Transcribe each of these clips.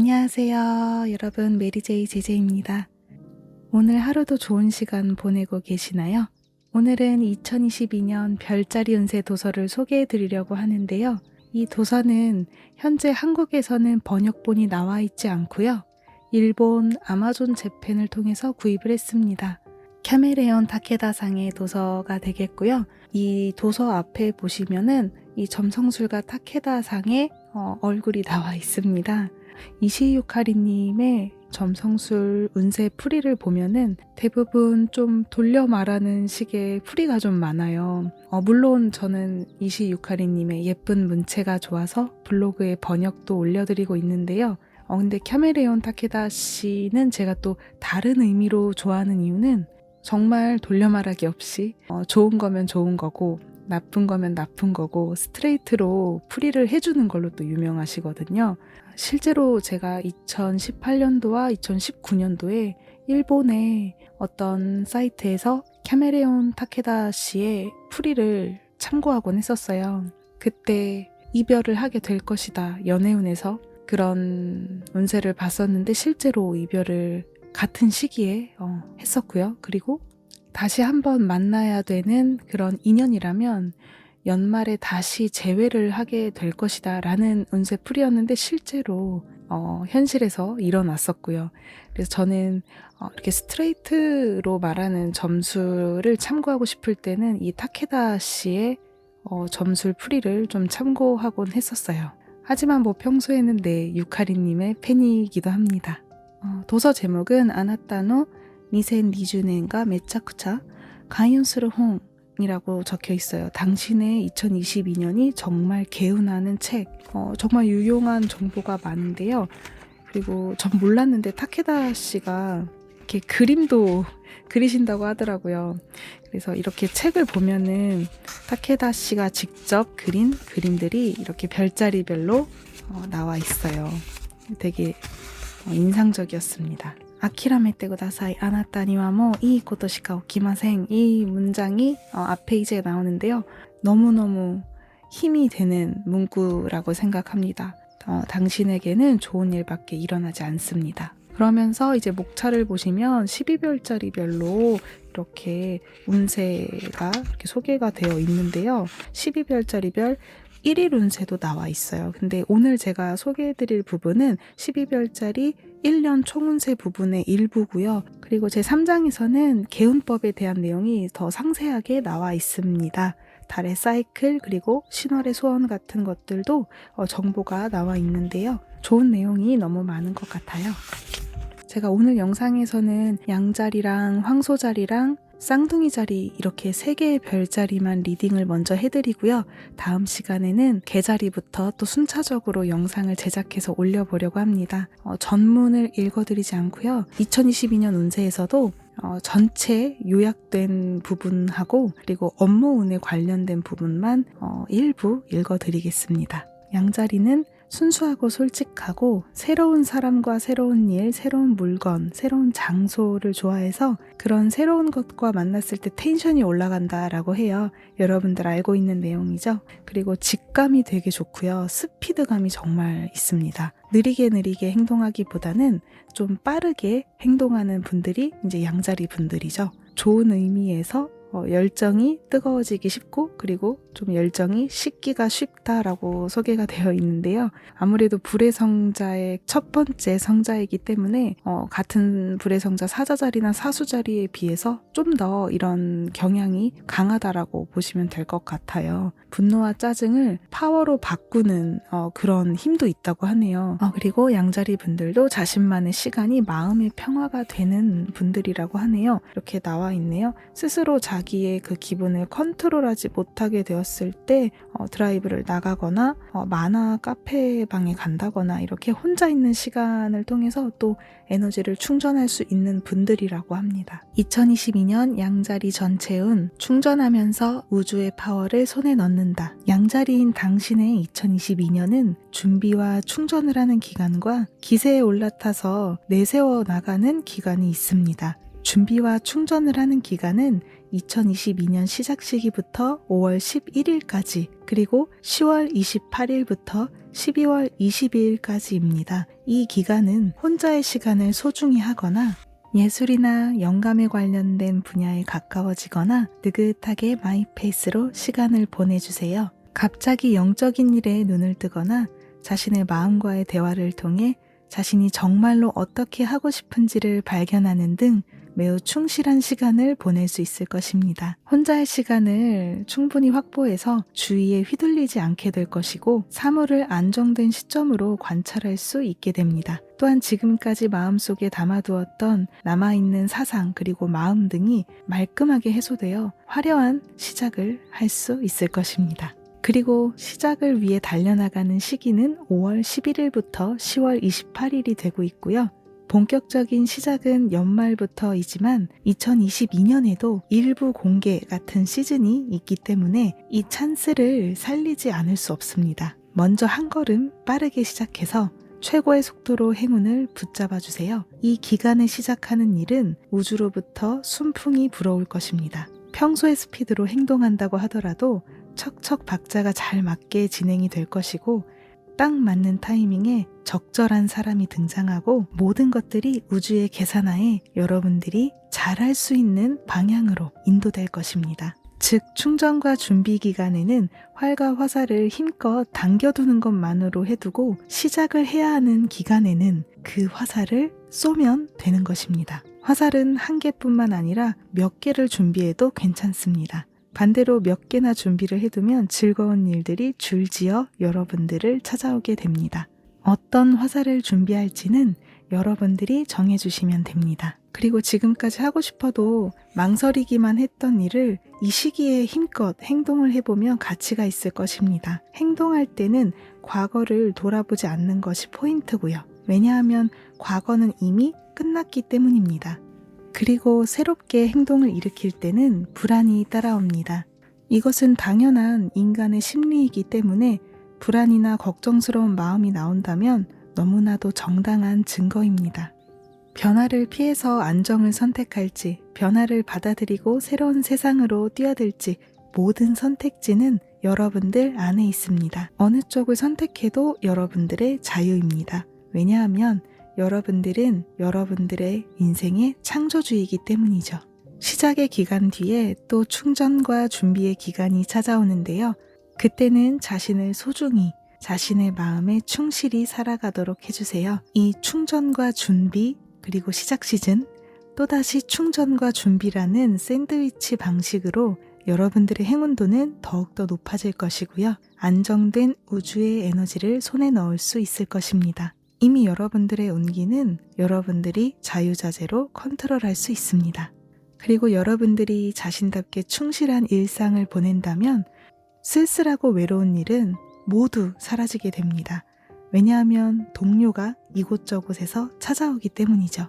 안녕하세요. 여러분, 메리제이 제제입니다. 오늘 하루도 좋은 시간 보내고 계시나요? 오늘은 2022년 별자리 운세 도서를 소개해 드리려고 하는데요. 이 도서는 현재 한국에서는 번역본이 나와 있지 않고요. 일본 아마존 재팬을 통해서 구입을 했습니다. 캐메레온 타케다상의 도서가 되겠고요. 이 도서 앞에 보시면은 이 점성술가 타케다상의 어, 얼굴이 나와 있습니다. 이시유카리님의 점성술 운세 풀이를 보면은 대부분 좀 돌려 말하는 식의 풀이가 좀 많아요. 어, 물론 저는 이시 유카리님의 예쁜 문체가 좋아서 블로그에 번역도 올려드리고 있는데요. 어, 근데 캐메레온 타케다 씨는 제가 또 다른 의미로 좋아하는 이유는 정말 돌려 말하기 없이 어, 좋은 거면 좋은 거고 나쁜 거면 나쁜 거고 스트레이트로 풀이를 해주는 걸로 또 유명하시거든요. 실제로 제가 2018년도와 2019년도에 일본의 어떤 사이트에서 캐메레온 타케다 씨의 풀이를 참고하곤 했었어요. 그때 이별을 하게 될 것이다. 연애운에서 그런 운세를 봤었는데 실제로 이별을 같은 시기에 어, 했었고요. 그리고 다시 한번 만나야 되는 그런 인연이라면 연말에 다시 재회를 하게 될 것이다 라는 운세 풀이었는데 실제로 어, 현실에서 일어났었고요. 그래서 저는 어, 이렇게 스트레이트로 말하는 점수를 참고하고 싶을 때는 이 타케다 씨의 어, 점술 풀이를 좀 참고하곤 했었어요. 하지만 뭐 평소에는 네 유카리님의 팬이기도 합니다. 어, 도서 제목은 아나타노 니센 니주넨가 메차쿠차 가이온스르 홍 이라고 적혀 있어요. 당신의 2022년이 정말 개운하는 책. 어, 정말 유용한 정보가 많은데요. 그리고 전 몰랐는데 타케다 씨가 이렇게 그림도 그리신다고 하더라고요. 그래서 이렇게 책을 보면은 타케다 씨가 직접 그린 그림들이 이렇게 별자리별로 어, 나와 있어요. 되게 어, 인상적이었습니다. 아키라메테 구다사이 아나타니와 뭐 이ことしか 오키마생 이 문장이 어, 앞에 이제 나오는데요. 너무너무 힘이 되는 문구라고 생각합니다. 어, 당신에게는 좋은 일밖에 일어나지 않습니다. 그러면서 이제 목차를 보시면 12별짜리별로 이렇게 운세가 이렇게 소개가 되어 있는데요. 12별짜리별 1일 운세도 나와 있어요. 근데 오늘 제가 소개해드릴 부분은 12별짜리 1년 총운세 부분의 일부고요. 그리고 제 3장에서는 개운법에 대한 내용이 더 상세하게 나와 있습니다. 달의 사이클 그리고 신월의 소원 같은 것들도 어, 정보가 나와 있는데요. 좋은 내용이 너무 많은 것 같아요. 제가 오늘 영상에서는 양자리랑 황소자리랑 쌍둥이 자리 이렇게 세 개의 별자리만 리딩을 먼저 해드리고요. 다음 시간에는 개자리부터 또 순차적으로 영상을 제작해서 올려보려고 합니다. 어, 전문을 읽어드리지 않고요. 2022년 운세에서도 어, 전체 요약된 부분하고 그리고 업무 운에 관련된 부분만 어, 일부 읽어드리겠습니다. 양자리는 순수하고 솔직하고 새로운 사람과 새로운 일, 새로운 물건, 새로운 장소를 좋아해서 그런 새로운 것과 만났을 때 텐션이 올라간다라고 해요. 여러분들 알고 있는 내용이죠. 그리고 직감이 되게 좋고요. 스피드감이 정말 있습니다. 느리게 느리게 행동하기보다는 좀 빠르게 행동하는 분들이 이제 양자리 분들이죠. 좋은 의미에서 어, 열정이 뜨거워지기 쉽고 그리고 좀 열정이 식기가 쉽다라고 소개가 되어 있는데요. 아무래도 불의 성자의 첫 번째 성자이기 때문에 어, 같은 불의 성자 사자자리나 사수자리에 비해서 좀 더 이런 경향이 강하다라고 보시면 될 것 같아요. 분노와 짜증을 파워로 바꾸는 어, 그런 힘도 있다고 하네요. 어, 그리고 양자리 분들도 자신만의 시간이 마음의 평화가 되는 분들이라고 하네요. 이렇게 나와 있네요. 스스로 자기의 그 기분을 컨트롤하지 못하게 되었을 때 어, 드라이브를 나가거나 어, 만화 카페 방에 간다거나 이렇게 혼자 있는 시간을 통해서 또 에너지를 충전할 수 있는 분들이라고 합니다. 2022년 양자리 전체운 충전하면서 우주의 파워를 손에 넣는다. 양자리인 당신의 2022년은 준비와 충전을 하는 기간과 기세에 올라타서 내세워 나가는 기간이 있습니다. 준비와 충전을 하는 기간은 2022년 시작 시기부터 5월 11일까지 그리고 10월 28일부터 12월 22일까지입니다. 이 기간은 혼자의 시간을 소중히 하거나 예술이나 영감에 관련된 분야에 가까워지거나 느긋하게 마이페이스로 시간을 보내주세요. 갑자기 영적인 일에 눈을 뜨거나 자신의 마음과의 대화를 통해 자신이 정말로 어떻게 하고 싶은지를 발견하는 등 매우 충실한 시간을 보낼 수 있을 것입니다. 혼자의 시간을 충분히 확보해서 주위에 휘둘리지 않게 될 것이고 사물을 안정된 시점으로 관찰할 수 있게 됩니다. 또한 지금까지 마음속에 담아두었던 남아있는 사상 그리고 마음 등이 말끔하게 해소되어 화려한 시작을 할 수 있을 것입니다. 그리고 시작을 위해 달려나가는 시기는 5월 11일부터 10월 28일이 되고 있고요. 본격적인 시작은 연말부터이지만 2022년에도 일부 공개 같은 시즌이 있기 때문에 이 찬스를 살리지 않을 수 없습니다. 먼저 한 걸음 빠르게 시작해서 최고의 속도로 행운을 붙잡아 주세요. 이 기간에 시작하는 일은 우주로부터 순풍이 불어올 것입니다. 평소의 스피드로 행동한다고 하더라도 척척 박자가 잘 맞게 진행이 될 것이고 딱 맞는 타이밍에 적절한 사람이 등장하고 모든 것들이 우주의 계산하에 여러분들이 잘할 수 있는 방향으로 인도될 것입니다. 즉, 충전과 준비 기간에는 활과 화살을 힘껏 당겨두는 것만으로 해두고 시작을 해야 하는 기간에는 그 화살을 쏘면 되는 것입니다. 화살은 한 개뿐만 아니라 몇 개를 준비해도 괜찮습니다. 반대로 몇 개나 준비를 해두면 즐거운 일들이 줄지어 여러분들을 찾아오게 됩니다. 어떤 화살을 준비할지는 여러분들이 정해주시면 됩니다. 그리고 지금까지 하고 싶어도 망설이기만 했던 일을 이 시기에 힘껏 행동을 해보면 가치가 있을 것입니다. 행동할 때는 과거를 돌아보지 않는 것이 포인트고요. 왜냐하면 과거는 이미 끝났기 때문입니다. 그리고 새롭게 행동을 일으킬 때는 불안이 따라옵니다. 이것은 당연한 인간의 심리이기 때문에 불안이나 걱정스러운 마음이 나온다면 너무나도 정당한 증거입니다. 변화를 피해서 안정을 선택할지, 변화를 받아들이고 새로운 세상으로 뛰어들지, 모든 선택지는 여러분들 안에 있습니다. 어느 쪽을 선택해도 여러분들의 자유입니다. 왜냐하면 여러분들은 여러분들의 인생의 창조주이기 때문이죠. 시작의 기간 뒤에 또 충전과 준비의 기간이 찾아오는데요. 그때는 자신을 소중히 자신의 마음에 충실히 살아가도록 해주세요. 이 충전과 준비 그리고 시작 시즌 또다시 충전과 준비라는 샌드위치 방식으로 여러분들의 행운도는 더욱더 높아질 것이고요. 안정된 우주의 에너지를 손에 넣을 수 있을 것입니다. 이미 여러분들의 운기는 여러분들이 자유자재로 컨트롤할 수 있습니다. 그리고 여러분들이 자신답게 충실한 일상을 보낸다면 쓸쓸하고 외로운 일은 모두 사라지게 됩니다. 왜냐하면 동료가 이곳저곳에서 찾아오기 때문이죠.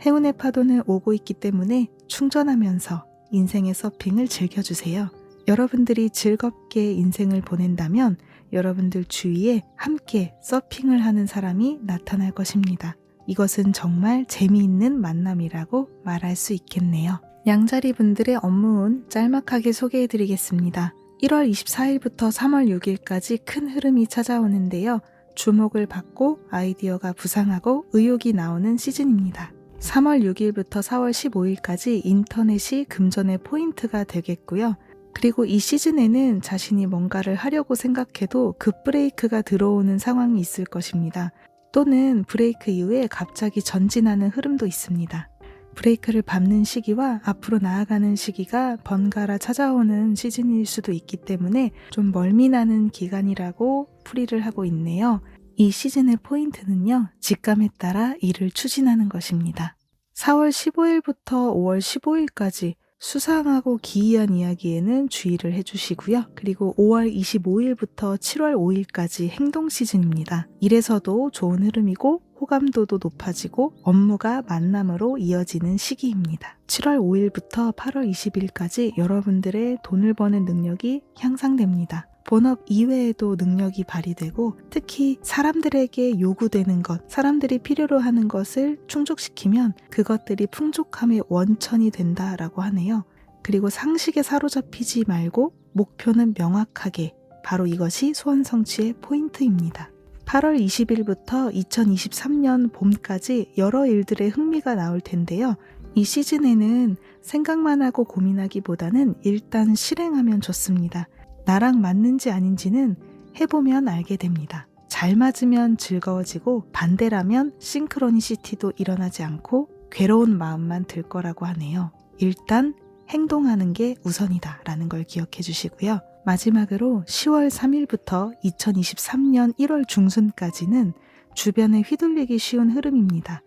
행운의 파도는 오고 있기 때문에 충전하면서 인생의 서핑을 즐겨주세요. 여러분들이 즐겁게 인생을 보낸다면 여러분들 주위에 함께 서핑을 하는 사람이 나타날 것입니다. 이것은 정말 재미있는 만남이라고 말할 수 있겠네요. 양자리 분들의 업무운 짤막하게 소개해 드리겠습니다. 1월 24일부터 3월 6일까지 큰 흐름이 찾아오는데요. 주목을 받고 아이디어가 부상하고 의욕이 나오는 시즌입니다. 3월 6일부터 4월 15일까지 인터넷이 금전의 포인트가 되겠고요. 그리고 이 시즌에는 자신이 뭔가를 하려고 생각해도 급브레이크가 들어오는 상황이 있을 것입니다. 또는 브레이크 이후에 갑자기 전진하는 흐름도 있습니다. 브레이크를 밟는 시기와 앞으로 나아가는 시기가 번갈아 찾아오는 시즌일 수도 있기 때문에 좀 멀미나는 기간이라고 풀이를 하고 있네요. 이 시즌의 포인트는요, 직감에 따라 일을 추진하는 것입니다. 4월 15일부터 5월 15일까지 수상하고 기이한 이야기에는 주의를 해주시고요. 그리고 5월 25일부터 7월 5일까지 행동 시즌입니다. 일에서도 좋은 흐름이고 호감도도 높아지고 업무가 만남으로 이어지는 시기입니다. 7월 5일부터 8월 20일까지 여러분들의 돈을 버는 능력이 향상됩니다. 본업 이외에도 능력이 발휘되고 특히 사람들에게 요구되는 것, 사람들이 필요로 하는 것을 충족시키면 그것들이 풍족함의 원천이 된다라고 하네요. 그리고 상식에 사로잡히지 말고 목표는 명확하게 바로 이것이 소원 성취의 포인트입니다. 8월 20일부터 2023년 봄까지 여러 일들의 흥미가 나올 텐데요. 이 시즌에는 생각만 하고 고민하기보다는 일단 실행하면 좋습니다. 나랑 맞는지 아닌지는 해보면 알게 됩니다. 잘 맞으면 즐거워지고 반대라면 싱크로니시티도 일어나지 않고 괴로운 마음만 들 거라고 하네요. 일단 행동하는 게 우선이다 라는 걸 기억해 주시고요. 마지막으로 10월 3일부터 2023년 1월 중순까지는 주변에 휘둘리기 쉬운 흐름입니다.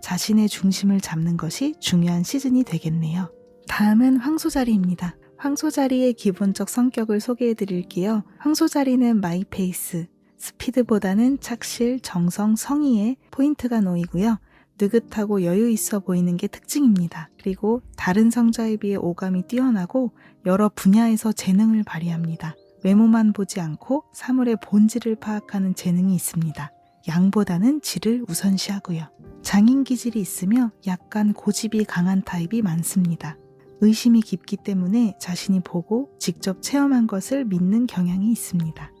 자신의 중심을 잡는 것이 중요한 시즌이 되겠네요. 다음은 황소자리입니다. 황소자리의 기본적 성격을 소개해 드릴게요. 황소자리는 마이페이스, 스피드보다는 착실, 정성, 성의에 포인트가 놓이고요. 느긋하고 여유 있어 보이는 게 특징입니다. 그리고 다른 성자에 비해 오감이 뛰어나고 여러 분야에서 재능을 발휘합니다. 외모만 보지 않고 사물의 본질을 파악하는 재능이 있습니다. 양보다는 질을 우선시하고요. 장인 기질이 있으며 약간 고집이 강한 타입이 많습니다. 의심이 깊기 때문에 자신이 보고 직접 체험한 것을 믿는 경향이 있습니다.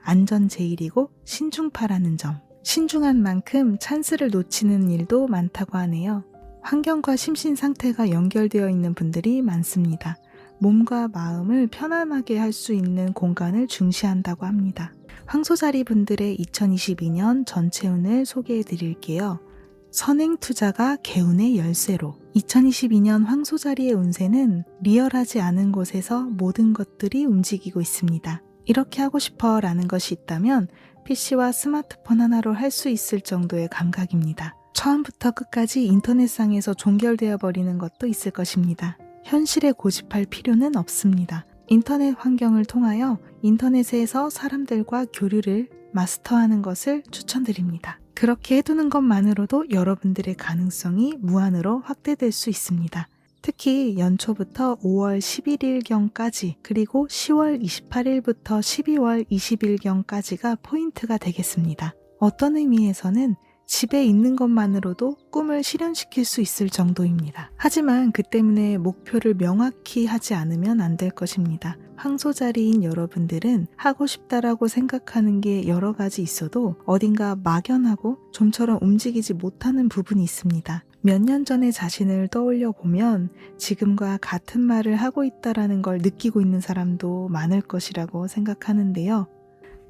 안전 제일이고 신중파라는 점. 신중한 만큼 찬스를 놓치는 일도 많다고 하네요. 환경과 심신 상태가 연결되어 있는 분들이 많습니다. 몸과 마음을 편안하게 할 수 있는 공간을 중시한다고 합니다. 황소자리 분들의 2022년 전체 운을 소개해 드릴게요. 선행 투자가 개운의 열쇠로 2022년 황소자리의 운세는 리얼하지 않은 곳에서 모든 것들이 움직이고 있습니다. 이렇게 하고 싶어 라는 것이 있다면 PC와 스마트폰 하나로 할 수 있을 정도의 감각입니다. 처음부터 끝까지 인터넷상에서 종결되어 버리는 것도 있을 것입니다. 현실에 고집할 필요는 없습니다. 인터넷 환경을 통하여 인터넷에서 사람들과 교류를 마스터하는 것을 추천드립니다. 그렇게 해두는 것만으로도 여러분들의 가능성이 무한으로 확대될 수 있습니다. 특히 연초부터 5월 11일경까지 그리고 10월 28일부터 12월 20일경까지가 포인트가 되겠습니다. 어떤 의미에서는 집에 있는 것만으로도 꿈을 실현시킬 수 있을 정도입니다. 하지만 그 때문에 목표를 명확히 하지 않으면 안 될 것입니다. 황소자리인 여러분들은 하고 싶다라고 생각하는 게 여러 가지 있어도 어딘가 막연하고 좀처럼 움직이지 못하는 부분이 있습니다. 몇년 전의 자신을 떠올려 보면 지금과 같은 말을 하고 있다라는 걸 느끼고 있는 사람도 많을 것이라고 생각하는데요.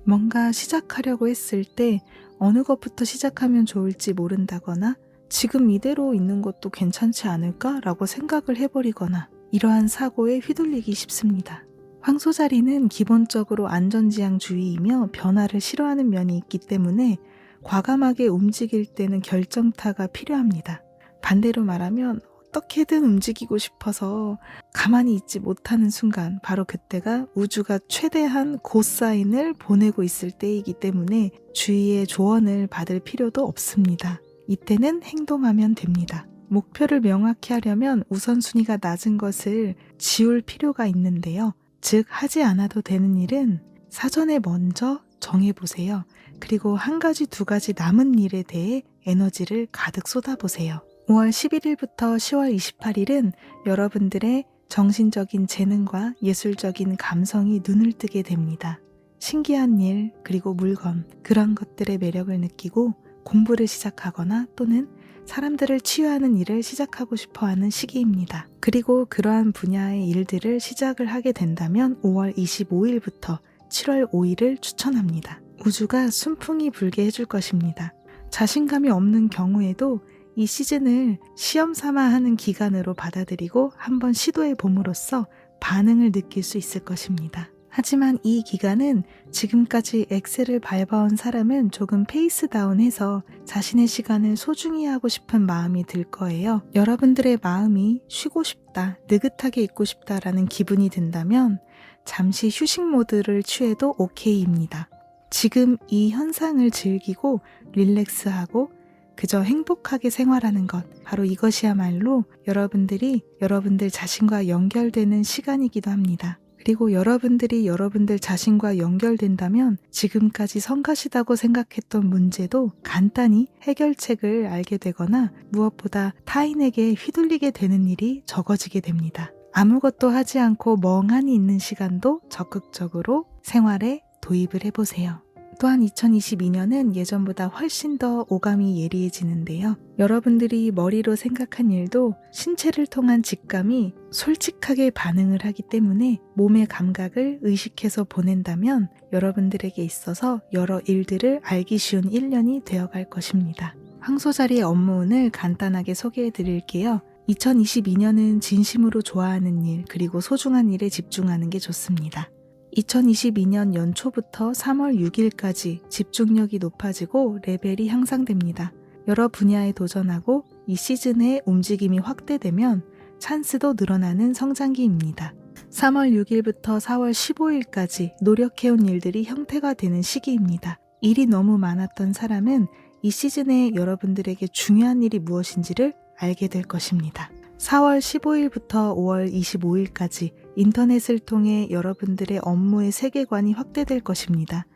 뭔가 시작하려고 했을 때 어느 것부터 시작하면 좋을지 모른다거나 지금 이대로 있는 것도 괜찮지 않을까라고 생각을 해버리거나 이러한 사고에 휘둘리기 쉽습니다. 황소자리는 기본적으로 안전지향주의이며 변화를 싫어하는 면이 있기 때문에 과감하게 움직일 때는 결정타가 필요합니다. 반대로 말하면 어떻게든 움직이고 싶어서 가만히 있지 못하는 순간 바로 그때가 우주가 최대한 고사인을 보내고 있을 때이기 때문에 주위의 조언을 받을 필요도 없습니다. 이때는 행동하면 됩니다. 목표를 명확히 하려면 우선순위가 낮은 것을 지울 필요가 있는데요. 즉, 하지 않아도 되는 일은 사전에 먼저 정해보세요. 그리고 한 가지, 두 가지 남은 일에 대해 에너지를 가득 쏟아보세요. 5월 11일부터 10월 28일은 여러분들의 정신적인 재능과 예술적인 감성이 눈을 뜨게 됩니다. 신기한 일, 그리고 물건, 그런 것들의 매력을 느끼고 공부를 시작하거나 또는 사람들을 치유하는 일을 시작하고 싶어 하는 시기입니다. 그리고 그러한 분야의 일들을 시작을 하게 된다면 5월 25일부터 7월 5일을 추천합니다. 우주가 순풍이 불게 해줄 것입니다. 자신감이 없는 경우에도 이 시즌을 시험 삼아 하는 기간으로 받아들이고 한번 시도해 봄으로써 반응을 느낄 수 있을 것입니다. 하지만 이 기간은 지금까지 엑셀을 밟아온 사람은 조금 페이스 다운해서 자신의 시간을 소중히 하고 싶은 마음이 들 거예요. 여러분들의 마음이 쉬고 싶다, 느긋하게 있고 싶다라는 기분이 든다면 잠시 휴식 모드를 취해도 오케이입니다. 지금 이 현상을 즐기고 릴렉스하고 그저 행복하게 생활하는 것. 바로 이것이야말로 여러분들이 여러분들 자신과 연결되는 시간이기도 합니다. 그리고 여러분들이 여러분들 자신과 연결된다면 지금까지 성가시다고 생각했던 문제도 간단히 해결책을 알게 되거나 무엇보다 타인에게 휘둘리게 되는 일이 적어지게 됩니다. 아무것도 하지 않고 멍하니 있는 시간도 적극적으로 생활에 도입을 해보세요. 또한 2022년은 예전보다 훨씬 더 오감이 예리해지는데요. 여러분들이 머리로 생각한 일도 신체를 통한 직감이 솔직하게 반응을 하기 때문에 몸의 감각을 의식해서 보낸다면 여러분들에게 있어서 여러 일들을 알기 쉬운 1년이 되어갈 것입니다. 황소자리의 업무운을 간단하게 소개해 드릴게요. 2022년은 진심으로 좋아하는 일, 그리고 소중한 일에 집중하는 게 좋습니다. 2022년 연초부터 3월 6일까지 집중력이 높아지고 레벨이 향상됩니다. 여러 분야에 도전하고 이 시즌의 움직임이 확대되면 찬스도 늘어나는 성장기입니다. 3월 6일부터 4월 15일까지 노력해온 일들이 형태가 되는 시기입니다. 일이 너무 많았던 사람은 이 시즌에 여러분들에게 중요한 일이 무엇인지를 알게 될 것입니다. 4월 15일부터 5월 25일까지 인터넷을 통해 여러분들의 업무의 세계관이 확대될 것입니다.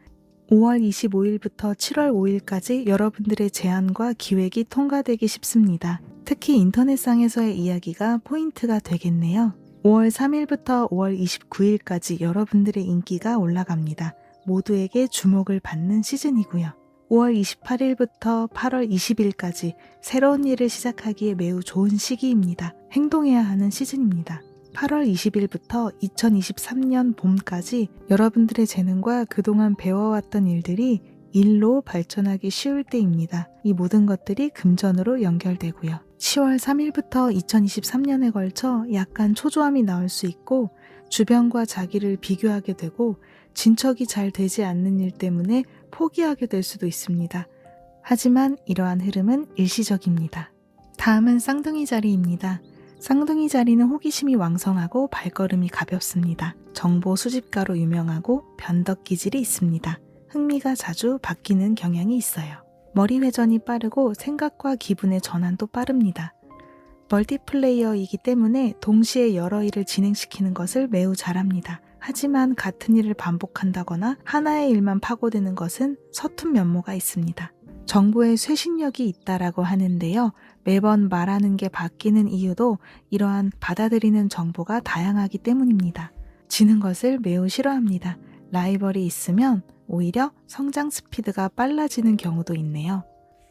5월 25일부터 7월 5일까지 여러분들의 제안과 기획이 통과되기 쉽습니다. 특히 인터넷상에서의 이야기가 포인트가 되겠네요. 5월 3일부터 5월 29일까지 여러분들의 인기가 올라갑니다. 모두에게 주목을 받는 시즌이고요. 5월 28일부터 8월 20일까지 새로운 일을 시작하기에 매우 좋은 시기입니다. 행동해야 하는 시즌입니다. 8월 20일부터 2023년 봄까지 여러분들의 재능과 그동안 배워왔던 일들이 일로 발전하기 쉬울 때입니다. 이 모든 것들이 금전으로 연결되고요. 10월 3일부터 2023년에 걸쳐 약간 초조함이 나올 수 있고 주변과 자기를 비교하게 되고 진척이 잘 되지 않는 일 때문에 포기하게 될 수도 있습니다. 하지만 이러한 흐름은 일시적입니다. 다음은 쌍둥이 자리입니다. 쌍둥이 자리는 호기심이 왕성하고 발걸음이 가볍습니다. 정보 수집가로 유명하고 변덕 기질이 있습니다. 흥미가 자주 바뀌는 경향이 있어요. 머리 회전이 빠르고 생각과 기분의 전환도 빠릅니다. 멀티플레이어이기 때문에 동시에 여러 일을 진행시키는 것을 매우 잘합니다. 하지만 같은 일을 반복한다거나 하나의 일만 파고드는 것은 서툰 면모가 있습니다. 정보에 쇄신력이 있다라고 하는데요. 매번 말하는 게 바뀌는 이유도 이러한 받아들이는 정보가 다양하기 때문입니다. 지는 것을 매우 싫어합니다. 라이벌이 있으면 오히려 성장 스피드가 빨라지는 경우도 있네요.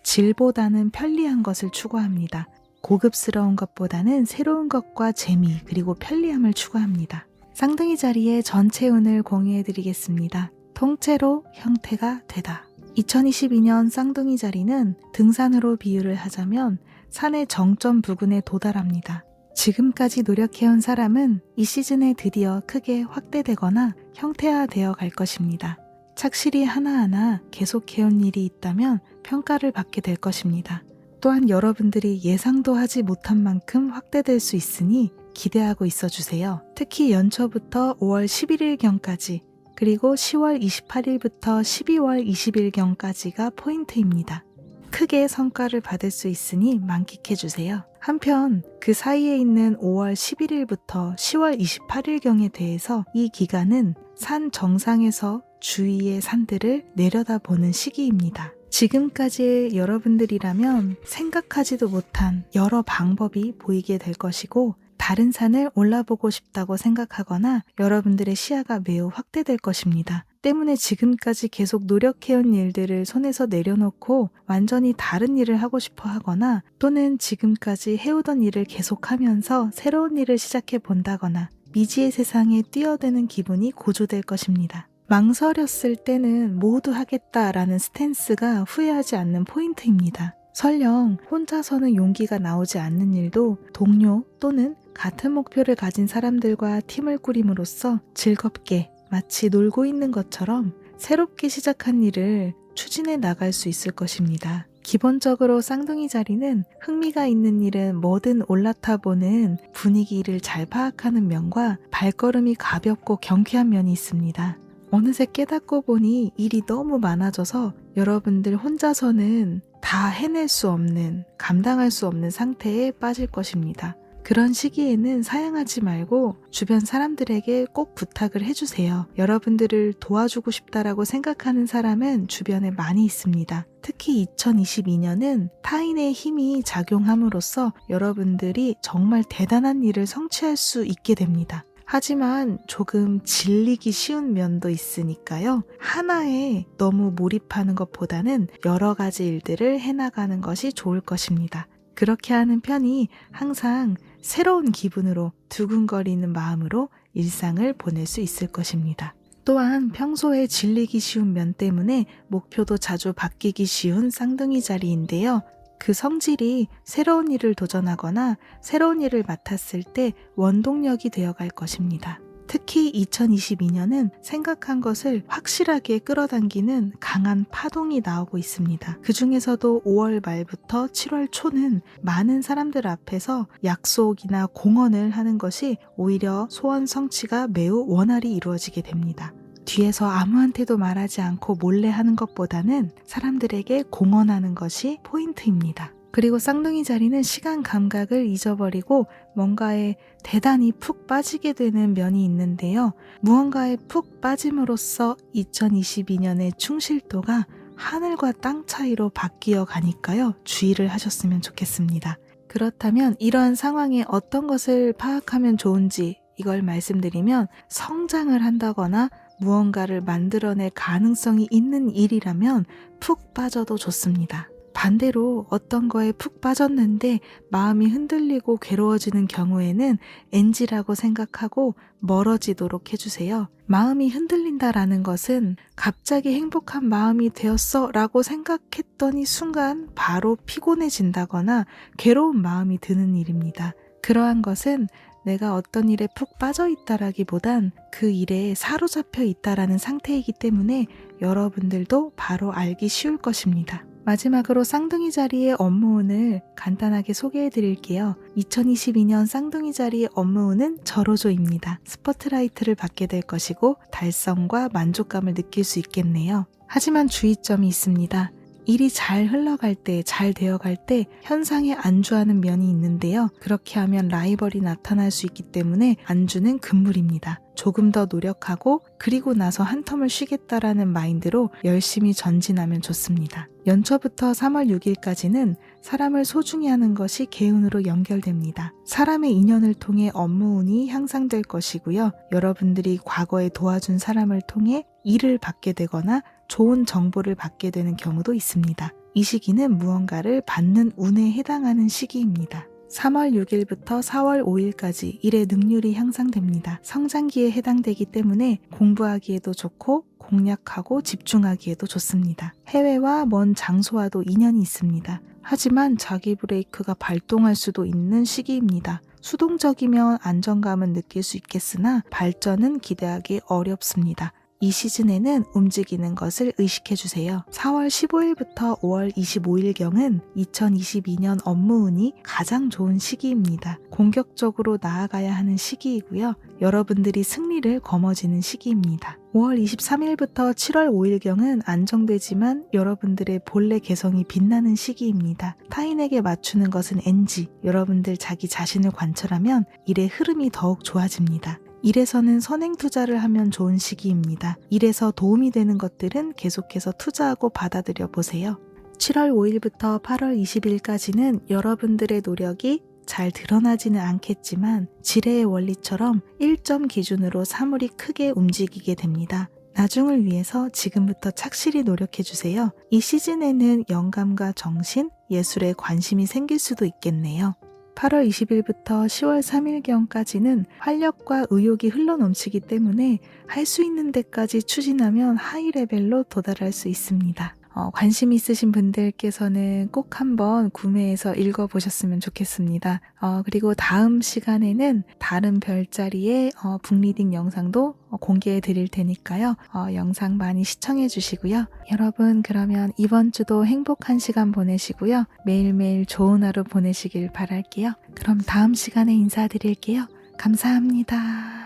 질보다는 편리한 것을 추구합니다. 고급스러운 것보다는 새로운 것과 재미 그리고 편리함을 추구합니다. 쌍둥이 자리에 전체 운을 공유해 드리겠습니다. 통째로 형태가 되다. 2022년 쌍둥이 자리는 등산으로 비유를 하자면 산의 정점 부근에 도달합니다. 지금까지 노력해온 사람은 이 시즌에 드디어 크게 확대되거나 형태화되어 갈 것입니다. 착실히 하나하나 계속해온 일이 있다면 평가를 받게 될 것입니다. 또한 여러분들이 예상도 하지 못한 만큼 확대될 수 있으니 기대하고 있어 주세요. 특히 연초부터 5월 11일경까지 그리고 10월 28일부터 12월 20일경까지가 포인트입니다. 크게 성과를 받을 수 있으니 만끽해 주세요. 한편 그 사이에 있는 5월 11일부터 10월 28일경에 대해서 이 기간은 산 정상에서 주위의 산들을 내려다보는 시기입니다. 지금까지의 여러분들이라면 생각하지도 못한 여러 방법이 보이게 될 것이고 다른 산을 올라보고 싶다고 생각하거나 여러분들의 시야가 매우 확대될 것입니다. 때문에 지금까지 계속 노력해온 일들을 손에서 내려놓고 완전히 다른 일을 하고 싶어 하거나 또는 지금까지 해오던 일을 계속하면서 새로운 일을 시작해 본다거나 미지의 세상에 뛰어드는 기분이 고조될 것입니다. 망설였을 때는 모두 하겠다라는 스탠스가 후회하지 않는 포인트입니다. 설령 혼자서는 용기가 나오지 않는 일도 동료 또는 같은 목표를 가진 사람들과 팀을 꾸림으로써 즐겁게 마치 놀고 있는 것처럼 새롭게 시작한 일을 추진해 나갈 수 있을 것입니다. 기본적으로 쌍둥이 자리는 흥미가 있는 일은 뭐든 올라타 보는 분위기를 잘 파악하는 면과 발걸음이 가볍고 경쾌한 면이 있습니다. 어느새 깨닫고 보니 일이 너무 많아져서 여러분들 혼자서는 다 해낼 수 없는, 감당할 수 없는 상태에 빠질 것입니다. 그런 시기에는 사양하지 말고 주변 사람들에게 꼭 부탁을 해주세요. 여러분들을 도와주고 싶다라고 생각하는 사람은 주변에 많이 있습니다. 특히 2022년은 타인의 힘이 작용함으로써 여러분들이 정말 대단한 일을 성취할 수 있게 됩니다. 하지만 조금 질리기 쉬운 면도 있으니까요. 하나에 너무 몰입하는 것보다는 여러 가지 일들을 해나가는 것이 좋을 것입니다. 그렇게 하는 편이 항상 새로운 기분으로 두근거리는 마음으로 일상을 보낼 수 있을 것입니다. 또한 평소에 질리기 쉬운 면 때문에 목표도 자주 바뀌기 쉬운 쌍둥이 자리인데요. 그 성질이 새로운 일을 도전하거나 새로운 일을 맡았을 때 원동력이 되어갈 것입니다. 특히 2022년은 생각한 것을 확실하게 끌어당기는 강한 파동이 나오고 있습니다. 그 중에서도 5월 말부터 7월 초는 많은 사람들 앞에서 약속이나 공언을 하는 것이 오히려 소원 성취가 매우 원활히 이루어지게 됩니다. 뒤에서 아무한테도 말하지 않고 몰래 하는 것보다는 사람들에게 공언하는 것이 포인트입니다. 그리고 쌍둥이 자리는 시간 감각을 잊어버리고 뭔가에 대단히 푹 빠지게 되는 면이 있는데요. 무언가에 푹 빠짐으로써 2022년의 충실도가 하늘과 땅 차이로 바뀌어 가니까요. 주의를 하셨으면 좋겠습니다. 그렇다면 이러한 상황에 어떤 것을 파악하면 좋은지 이걸 말씀드리면 성장을 한다거나 무언가를 만들어낼 가능성이 있는 일이라면 푹 빠져도 좋습니다. 반대로 어떤 거에 푹 빠졌는데 마음이 흔들리고 괴로워지는 경우에는 NG라고 생각하고 멀어지도록 해주세요. 마음이 흔들린다라는 것은 갑자기 행복한 마음이 되었어 라고 생각했더니 순간 바로 피곤해진다거나 괴로운 마음이 드는 일입니다. 그러한 것은 내가 어떤 일에 푹 빠져 있다라기보단 그 일에 사로잡혀 있다라는 상태이기 때문에 여러분들도 바로 알기 쉬울 것입니다. 마지막으로 쌍둥이 자리의 업무운을 간단하게 소개해 드릴게요. 2022년 쌍둥이 자리의 업무운은 저로조입니다. 스포트라이트를 받게 될 것이고 달성과 만족감을 느낄 수 있겠네요. 하지만 주의점이 있습니다. 일이 잘 흘러갈 때, 잘 되어갈 때 현상에 안주하는 면이 있는데요. 그렇게 하면 라이벌이 나타날 수 있기 때문에 안주는 금물입니다. 조금 더 노력하고 그리고 나서 한 텀을 쉬겠다라는 마인드로 열심히 전진하면 좋습니다. 연초부터 3월 6일까지는 사람을 소중히 하는 것이 개운으로 연결됩니다. 사람의 인연을 통해 업무운이 향상될 것이고요. 여러분들이 과거에 도와준 사람을 통해 일을 받게 되거나 좋은 정보를 받게 되는 경우도 있습니다. 이 시기는 무언가를 받는 운에 해당하는 시기입니다. 3월 6일부터 4월 5일까지 일의 능률이 향상됩니다. 성장기에 해당되기 때문에 공부하기에도 좋고 공략하고 집중하기에도 좋습니다. 해외와 먼 장소와도 인연이 있습니다. 하지만 자기 브레이크가 발동할 수도 있는 시기입니다. 수동적이면 안정감은 느낄 수 있겠으나 발전은 기대하기 어렵습니다. 이 시즌에는 움직이는 것을 의식해 주세요. 4월 15일부터 5월 25일경은 2022년 업무운이 가장 좋은 시기입니다. 공격적으로 나아가야 하는 시기이고요. 여러분들이 승리를 거머쥐는 시기입니다. 5월 23일부터 7월 5일경은 안정되지만 여러분들의 본래 개성이 빛나는 시기입니다. 타인에게 맞추는 것은 NG. 여러분들 자기 자신을 관철하면 일의 흐름이 더욱 좋아집니다. 일에서는 선행 투자를 하면 좋은 시기입니다. 일에서 도움이 되는 것들은 계속해서 투자하고 받아들여 보세요. 7월 5일부터 8월 20일까지는 여러분들의 노력이 잘 드러나지는 않겠지만 지뢰의 원리처럼 1점 기준으로 사물이 크게 움직이게 됩니다. 나중을 위해서 지금부터 착실히 노력해 주세요. 이 시즌에는 영감과 정신, 예술에 관심이 생길 수도 있겠네요. 8월 20일부터 10월 3일경까지는 활력과 의욕이 흘러넘치기 때문에 할 수 있는 데까지 추진하면 하이 레벨로 도달할 수 있습니다. 어, 관심 있으신 분들께서는 꼭 한번 구매해서 읽어보셨으면 좋겠습니다. 어, 그리고 다음 시간에는 다른 별자리의 어, 북리딩 영상도 어, 공개해 드릴 테니까요. 어, 영상 많이 시청해 주시고요. 여러분 그러면 이번 주도 행복한 시간 보내시고요. 매일매일 좋은 하루 보내시길 바랄게요. 그럼 다음 시간에 인사드릴게요. 감사합니다.